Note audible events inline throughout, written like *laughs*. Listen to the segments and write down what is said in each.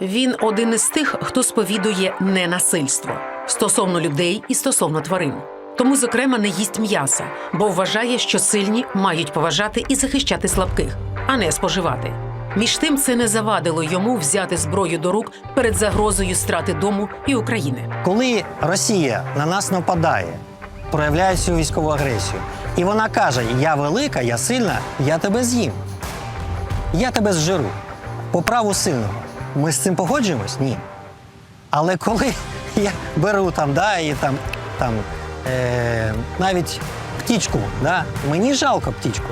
Він один із тих, хто сповідує ненасильство стосовно людей і стосовно тварин. Тому, зокрема, не їсть м'яса, бо вважає, що сильні мають поважати і захищати слабких, а не споживати. Між тим, це не завадило йому взяти зброю до рук перед загрозою страти дому і України. Коли Росія на нас нападає, проявляє цю військову агресію, і вона каже: Я велика, я сильна, я тебе з'їм. Я тебе зжиру по праву сильного. Ми з цим погоджуємось? Ні. Але коли *laughs* я беру там, да, і там, там е, навіть птічку, да, мені жалко птічку.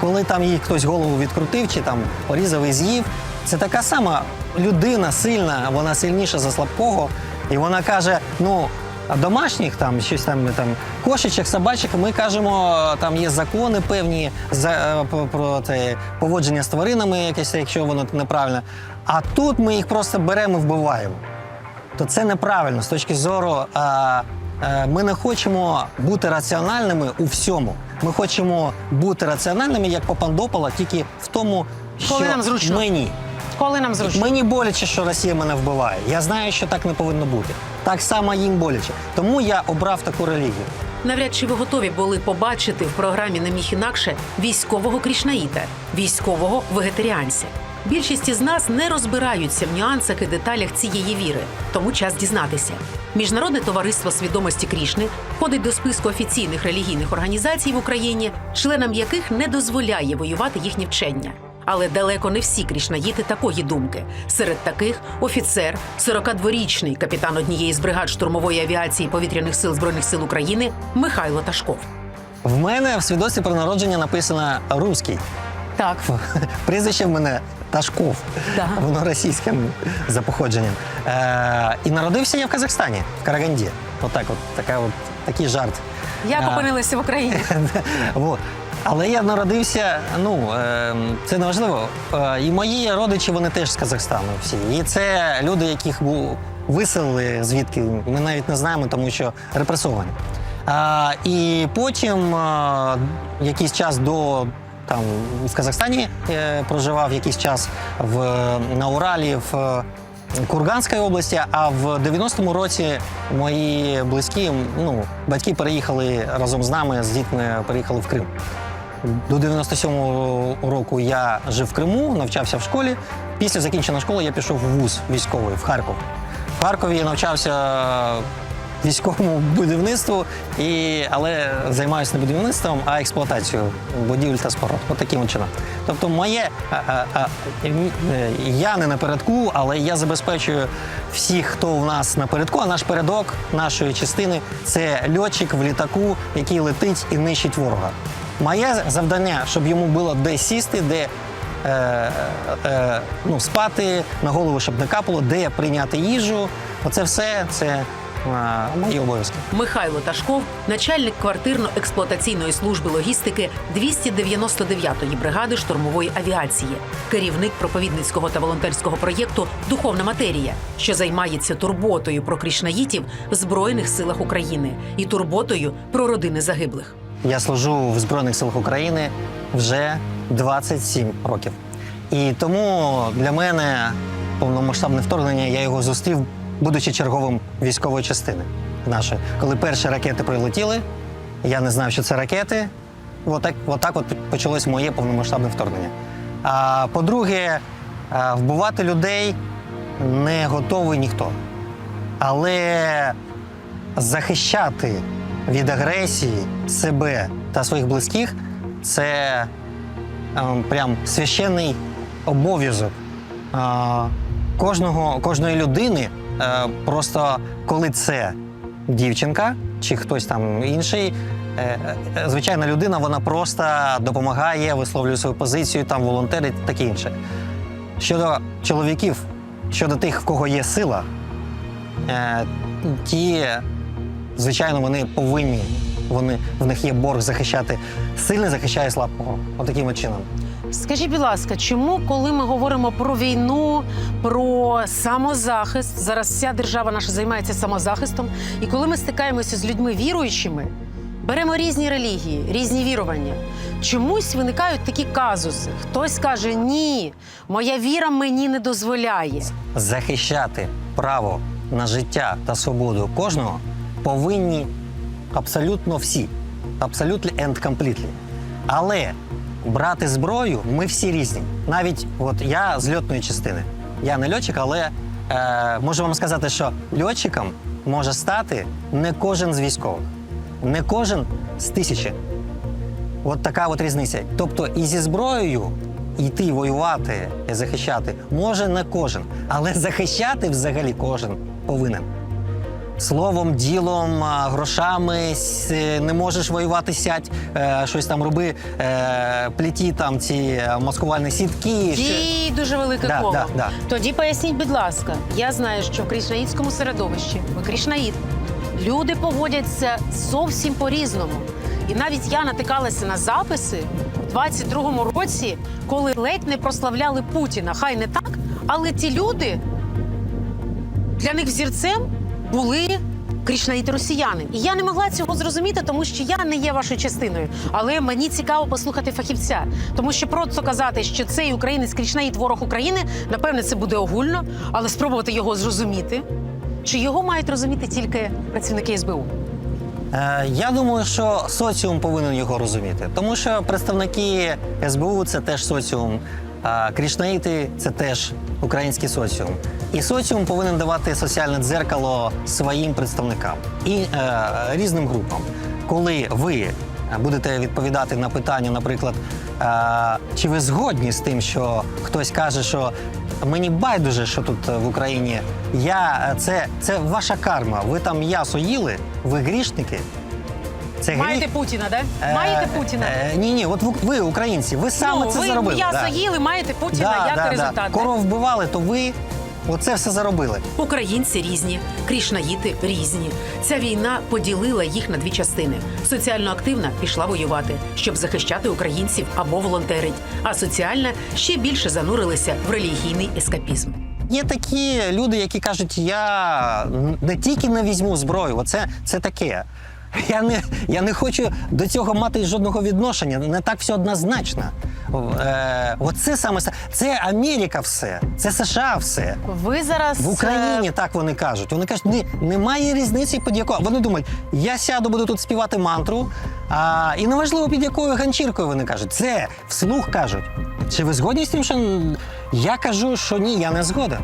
Коли там їй хтось голову відкрутив чи там порізав і з'їв, це така сама людина сильна, вона сильніша за слабкого, і вона каже: ну. А домашніх там щось там, там кошечок, собачок, ми кажемо, там є закони певні за е, про- те, поводження з тваринами, якесь, якщо воно неправильно. А тут ми їх просто беремо і вбиваємо то це неправильно з точки зору. А, е, ми не хочемо бути раціональними у всьому. Ми хочемо бути раціональними, як Попандопола, тільки в тому, Коли що нам зручно. мені. Коли нам зручно? Мені боляче, що Росія мене вбиває. Я знаю, що так не повинно бути. Так само їм боляче. Тому я обрав таку релігію. Навряд чи ви готові були побачити в програмі не міг інакше військового крішнаїта, військового вегетаріанця. Більшість із нас не розбираються в нюансах і деталях цієї віри, тому час дізнатися. Міжнародне товариство свідомості Крішни входить до списку офіційних релігійних організацій в Україні, членам яких не дозволяє воювати їхнє вчення. Але далеко не всі крішнаїти такої думки. Серед таких офіцер, 42-річний капітан однієї з бригад штурмової авіації повітряних сил збройних сил України Михайло Ташков. В мене в свідоцтві про народження написано руський. Так, Прізвище в мене Ташков. Так. Воно російське за походженням. Е, і народився я в Казахстані, в Караганді. Отак, от, така от, такий жарт. як опинилися в Україні? *laughs* Вот. Але я народився, ну е, це не важливо. Е, і мої родичі вони теж з Казахстану всі. І це люди, яких виселили звідки. Ми навіть не знаємо, тому що репресовані. І потім е, якийсь час до там в Казахстані е, проживав якийсь час в, на Уралі в е, Курганській області, а в 90-му році мої близькі, ну, батьки переїхали разом з нами, з дітьми переїхали в Крим. До 97-го року я жив в Криму, навчався в школі. Після закінчення школи я пішов в вуз військовий в Харків. В Харкові я навчався військовому будівництву, і, але займаюся не будівництвом, а експлуатацією будівель та споруд. От таким чином. Тобто, моє а, а, а, е, я не напередку, але я забезпечую всіх, хто у нас напередку, а наш передок нашої частини це льотчик в літаку, який летить і нищить ворога. Моє завдання, щоб йому було де сісти, де е, е, ну, спати, на голову, щоб не капало, де прийняти їжу. Оце все це мої обов'язки. Михайло Ташков, начальник квартирно-експлуатаційної служби логістики 299-ї бригади штурмової авіації, керівник проповідницького та волонтерського проєкту Духовна матерія, що займається турботою про крішнаїтів в Збройних силах України і турботою про родини загиблих. Я служу в Збройних силах України вже 27 років. І тому для мене повномасштабне вторгнення я його зустрів, будучи черговим військової частини нашої. Коли перші ракети прилетіли, я не знав, що це ракети. Отак, отак от почалось моє повномасштабне вторгнення. А по-друге, а, вбивати людей не готовий ніхто. Але захищати від агресії себе та своїх близьких це ем, прям священний обов'язок е, кожного, кожної людини. Е, просто коли це дівчинка чи хтось там інший. е, е, Звичайна людина, вона просто допомагає, висловлює свою позицію, там волонтерить, таке інше. Щодо чоловіків, щодо тих, в кого є сила, ті, звичайно, вони повинні. Вони в них є борг захищати. Сильний захищає слабкого. Отаким от чином. Скажіть, будь ласка, чому, коли ми говоримо про війну, про самозахист, зараз вся держава наша займається самозахистом, і коли ми стикаємося з людьми віруючими, Беремо різні релігії, різні вірування. Чомусь виникають такі казуси. Хтось каже: ні, моя віра мені не дозволяє. захищати право на життя та свободу кожного повинні абсолютно всі. Абсолютно and completely. Але брати зброю ми всі різні. Навіть от я з льотної частини. Я не льотчик, але е, можу вам сказати, що льотчиком може стати не кожен з військових, не кожен з тисячі. От така от різниця. Тобто і зі зброєю йти воювати і захищати може не кожен, але захищати взагалі кожен повинен. Словом, ділом, грошами е, не можеш воювати, сядь, е, щось там роби, е, пліті там ці маскувальні сітки. Дій дуже велике Да, коло. да, да. Тоді поясніть, будь ласка, я знаю, що в крішнаїдському середовищі, ви крішнаїд, люди поводяться зовсім по-різному. І навіть я натикалася на записи в 22-му році, коли ледь не прославляли Путіна. Хай не так, але ті люди для них взірцем були крішнаїти росіяни. І я не могла цього зрозуміти, тому що я не є вашою частиною. Але мені цікаво послухати фахівця, тому що просто казати, що цей українець крішнаїт ворог України, напевне, це буде огульно, але спробувати його зрозуміти. Чи його мають розуміти тільки працівники СБУ? Е, Я думаю, що соціум повинен його розуміти, тому що представники СБУ це теж соціум, крішнаїти це теж український соціум. І соціум повинен давати соціальне дзеркало своїм представникам і е, різним групам. Коли ви будете відповідати на питання, наприклад, е, чи ви згодні з тим, що хтось каже, що мені байдуже, що тут в Україні. Я е, це, це ваша карма. Ви там м'ясо їли, ви грішники. Це Маєте. Путіна, да? Е, Маєте Путіна. Е, ні, ні, от ви, ви, українці, ви саме ну, це ви заробили. м'ясо да. їли, маєте Путіна, Да, як да, результат? Да? Коров вбивали, то ви оце все заробили. Українці різні, крішнаїти різні. Ця війна поділила їх на дві частини. Соціально активна пішла воювати, щоб захищати українців або волонтерить. А соціальна ще більше занурилися в релігійний ескапізм. Є такі люди, які кажуть, я не тільки не візьму зброю, оце це таке. Я не, я не хочу до цього мати жодного відношення. Не так все однозначно. Е, оце саме це Америка все, це США все. Ви зараз В е, Україні так вони кажуть. Вони кажуть, «Ні, немає різниці під якою. Вони думають, я сяду, буду тут співати мантру. А, і неважливо, під якою ганчіркою вони кажуть. Це вслух кажуть. Чи ви згодні з тим, що я кажу, що ні, я не згоден.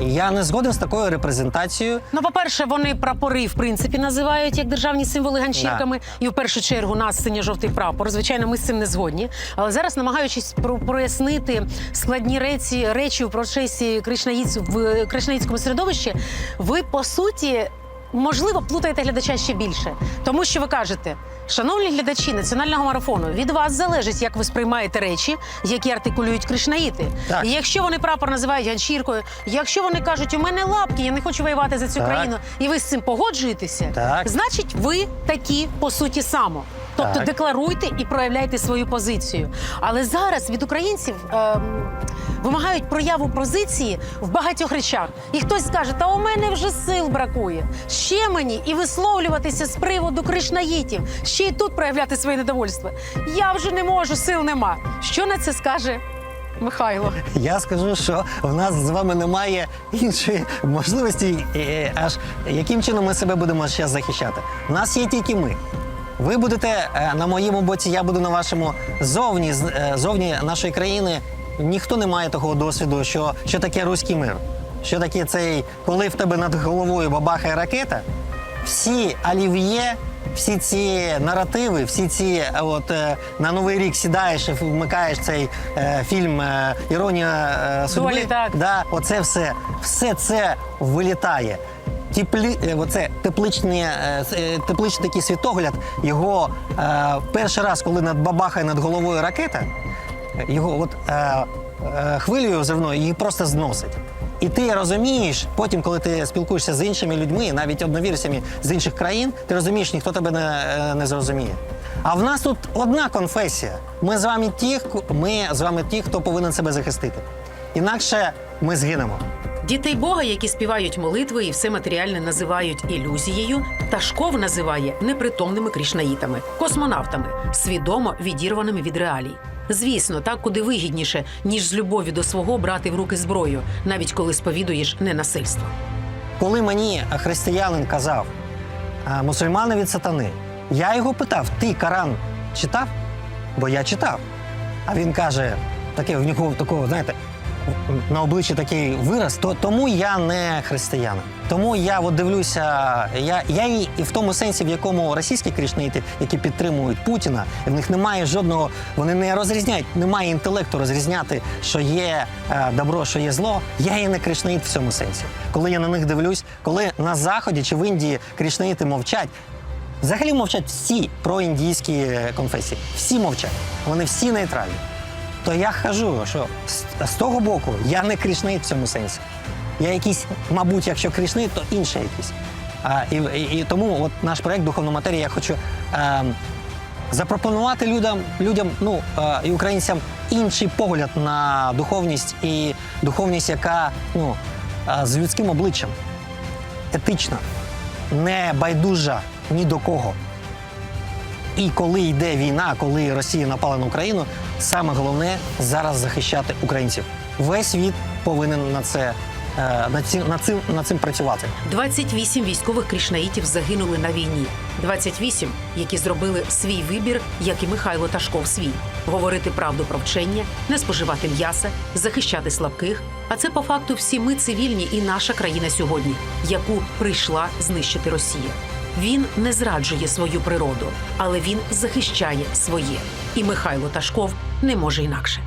Я не згоден з такою репрезентацією. Ну, по-перше, вони прапори в принципі називають як державні символи ганчірками, і в першу чергу нас синьо-жовтий прапор. Звичайно, ми з цим не згодні. Але зараз, намагаючись про- прояснити складні речі, речі в процесі кришнаїць в кришнаїцькому середовищі, ви по суті. Можливо, плутаєте глядача ще більше, тому що ви кажете, шановні глядачі національного марафону, від вас залежить, як ви сприймаєте речі, які артикулюють кришнаїти. Так. І якщо вони прапор називають ганчіркою, якщо вони кажуть, у мене лапки, я не хочу воювати за цю Так. країну, і ви з цим погоджуєтеся, Так. значить, ви такі по суті само. Тобто Так. декларуйте і проявляйте свою позицію. Але зараз від українців ем, вимагають прояву позиції в багатьох речах. І хтось скаже, та у мене вже сил бракує. Ще мені і висловлюватися з приводу кришнаїтів, ще й тут проявляти своє недовольство. Я вже не можу, сил нема. Що на це скаже Михайло? Я скажу, що в нас з вами немає іншої можливості, е, аж яким чином ми себе будемо ще захищати. У нас є тільки ми. Ви будете е, на моєму боці, я буду на вашому зовні, е, зовні нашої країни. Ніхто не має такого досвіду, що, що таке руський мир. Що таке цей, коли в тебе над головою бабахає ракета, всі олів'є, всі ці наративи, всі ці е, от на новий рік сідаєш і вмикаєш цей е, фільм е, Іронія е, судьби. Долі, так. Да, оце все, все це вилітає. Теплі, е, оце тепличний, е, е, тепличний такий світогляд, його е, перший раз, коли над бабахає над головою ракета, його от е, е, хвилею зривною її просто зносить. І ти розумієш, потім, коли ти спілкуєшся з іншими людьми, навіть одновірцями з інших країн, ти розумієш, ніхто тебе не, не зрозуміє. А в нас тут одна конфесія. Ми з вами ті, ми з вами ті, хто повинен себе захистити. Інакше ми згинемо. Дітей Бога, які співають молитви і все матеріальне називають ілюзією, Ташков називає непритомними крішнаїтами, космонавтами, свідомо відірваними від реалій. Звісно, так куди вигідніше, ніж з любові до свого брати в руки зброю, навіть коли сповідуєш ненасильство. Коли мені християнин казав «А, мусульмани від сатани, я його питав: ти Коран читав? Бо я читав. А він каже, таке в нього такого, знаєте, на обличчі такий вираз, то тому я не християнин. Тому я от дивлюся, я, я і, і в тому сенсі, в якому російські кришнаїти, які підтримують Путіна, в них немає жодного, вони не розрізняють, немає інтелекту розрізняти, що є е, добро, що є зло. Я і не кришнаїт в цьому сенсі. Коли я на них дивлюсь, коли на заході чи в Індії кришнаїти мовчать. Взагалі мовчать всі проіндійські е, конфесії. Всі мовчать. Вони всі нейтральні. То я кажу, що з, того боку я не крішнит в цьому сенсі. Я якийсь, мабуть, якщо крішнит, то інший якийсь. А, і, і, і тому от наш проект Духовна матерія я хочу е, запропонувати людям, людям ну, е, і українцям інший погляд на духовність і духовність, яка ну, е, з людським обличчям, етична, не байдужа ні до кого. І коли йде війна, коли Росія напала на Україну, саме головне зараз захищати українців. Весь світ повинен на це е, над цим, над цим, над цим працювати. 28 військових крішнаїтів загинули на війні. 28, які зробили свій вибір, як і Михайло Ташков свій говорити правду про вчення, не споживати м'яса, захищати слабких. А це по факту всі ми цивільні і наша країна сьогодні, яку прийшла знищити Росія. Він не зраджує свою природу, але він захищає своє. І Михайло Ташков не може інакше.